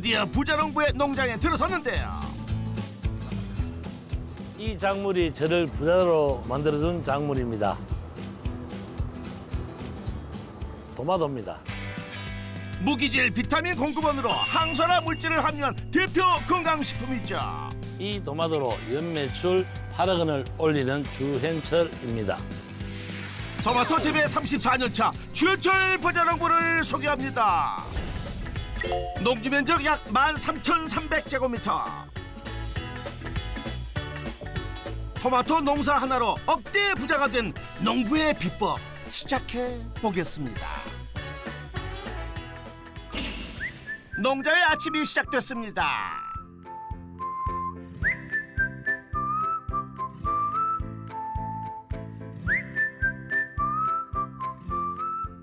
드디어 부자농부의 농장에 들어섰는데요. 이 작물이 저를 부자로 만들어준 작물입니다. 도마도입니다. 무기질 비타민 공급원으로 항산화 물질을 함유한 대표 건강식품이죠. 이 도마도로 연매출 8억 원을 올리는 주현철입니다. 토마토 재배 34년 차 주현철 부자농부를 소개합니다. 농지 면적 약 13,300제곱미터. 토마토 농사 하나로 억대 부자가 된 농부의 비법 시작해 보겠습니다. 농자의 아침이 시작됐습니다.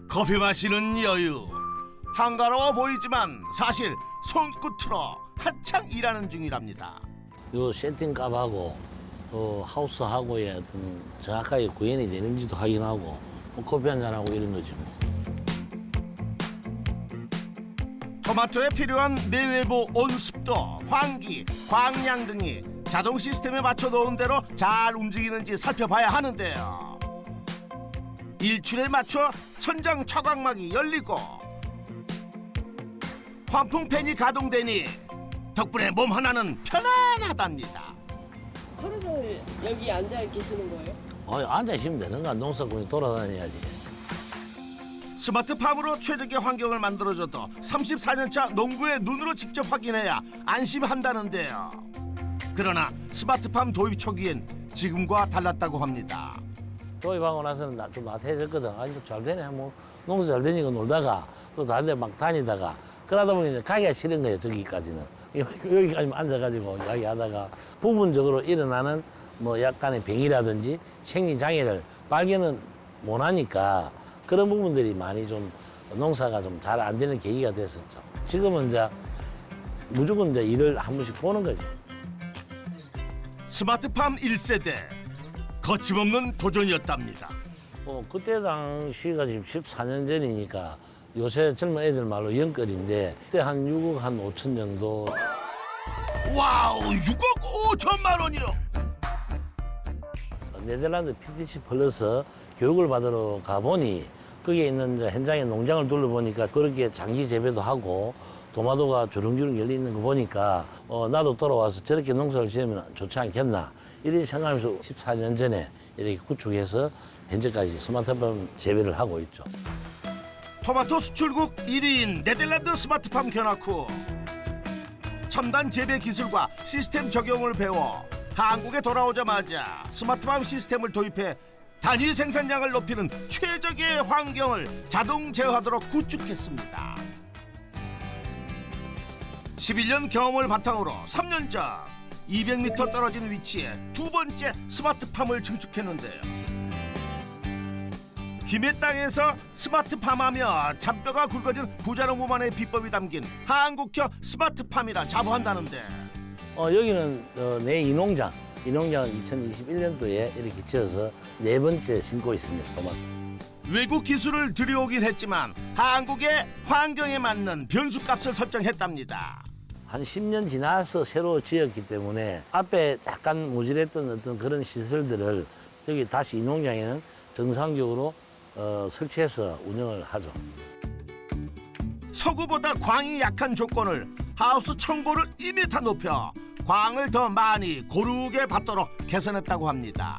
커피 마시는 여유 한가로워 보이지만 사실 손끝으로 한창 일하는 중이랍니다. 요 세팅 값하고 어, 하우스하고의 어떤 정확하게 구현이 되는지도 확인하고 뭐 커피 한 잔 하고 이런 거지 뭐. 토마토에 필요한 내외부 온습도, 환기, 광량 등이 자동 시스템에 맞춰 놓은 대로 잘 움직이는지 살펴봐야 하는데요. 일출에 맞춰 천장 차광막이 열리고 환풍팬이 가동되니 덕분에 몸 하나는 편안하답니다. 하루 종일 여기 앉아 계시는 거예요? 어, 앉아 있으면 되는가 농사꾼이 돌아다녀야지. 스마트팜으로 최적의 환경을 만들어줘도 34년차 농부의 눈으로 직접 확인해야 안심한다는데요. 그러나 스마트팜 도입 초기엔 지금과 달랐다고 합니다. 도입하고 나서는 나- 좀 나태해졌거든. 아주 잘 되네. 뭐 농사 잘 되니까 놀다가 또 다른 데 막 다니다가 그러다 보니 이제 가기가 싫은 거예요. 저기까지는. 여기- 여기까지 앉아가지고 이야기 하다가 부분적으로 일어나는 뭐 약간의 병이라든지 생리 장애를 발견은 못 하니까 그런 부분들이 많이 좀 농사가 좀 잘 안 되는 계기가 됐었죠. 지금은 이제 무조건 이제 일을 한 번씩 보는 거지. 스마트팜 1세대 거침없는 도전이었답니다. 어, 그때 당시가 지금 14년 전이니까 요새 젊은 애들 말로 영끌인데 그때 한 6억 한 5천 정도 와우 6억 5천만 원이요. 네덜란드 PTC 플러스 교육을 받으러 가보니 거기에 있는 이제 현장의 농장을 둘러보니까 그렇게 장기 재배도 하고 도마도가 주렁주렁 열려 있는 거 보니까 어, 나도 돌아와서 저렇게 농사를 지으면 좋지 않겠나 이런 생각하면서 14년 전에 이렇게 구축해서 현재까지 스마트폰 재배를 하고 있죠. 토마토 수출국 1위인 네덜란드 스마트팜 견학 후 첨단 재배 기술과 시스템 적용을 배워 한국에 돌아오자마자 스마트팜 시스템을 도입해 단위 생산량을 높이는 최적의 환경을 자동 제어하도록 구축했습니다. 11년 경험을 바탕으로 3년 전 200m 떨어진 위치에 두 번째 스마트팜을 증축했는데요. 김해 땅에서 스마트팜하며 잔뼈가 굵어진 부자농부만의 비법이 담긴 한국형 스마트팜이라 자부한다는데 어, 여기는 어, 내 이농장. 이 농장은 2021년도에 이렇게 지어서 네 번째 심고 있습니다. 토마토. 외국 기술을 들여오긴 했지만 한국의 환경에 맞는 변수값을 설정했답니다. 한 10년 지나서 새로 지었기 때문에 앞에 약간 모질했던 어떤 그런 시설들을 여기 다시 이 농장에는 정상적으로 어, 설치해서 운영을 하죠. 서구보다 광이 약한 조건을 하우스 청고를 2m 높여 광을 더 많이 고르게 받도록 개선했다고 합니다.